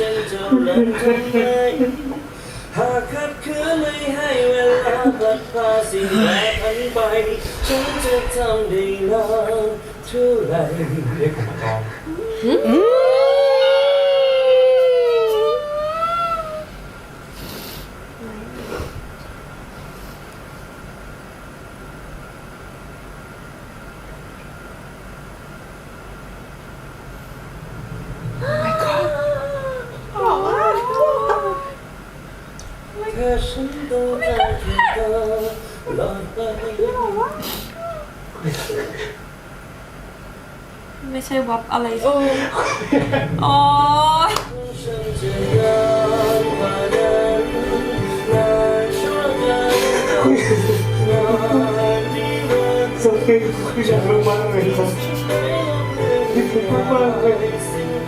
ฉันจะรักทำไมหากขัดขืนไม่ให้เวลาพัดพาสิ่งแปรผันไปฉันจะทำได้นานเท่าไหรเรียกผมมากองแค่ฉันต้องการแค่เธอหลอดไปไม่ใช่วับอะไรโอ้โอ้ยฉันจะนานกว่านั้นนานชั่วกันนานนิรันดร์สวัสดีคุณมากมากๆเลยครับมากมากเลย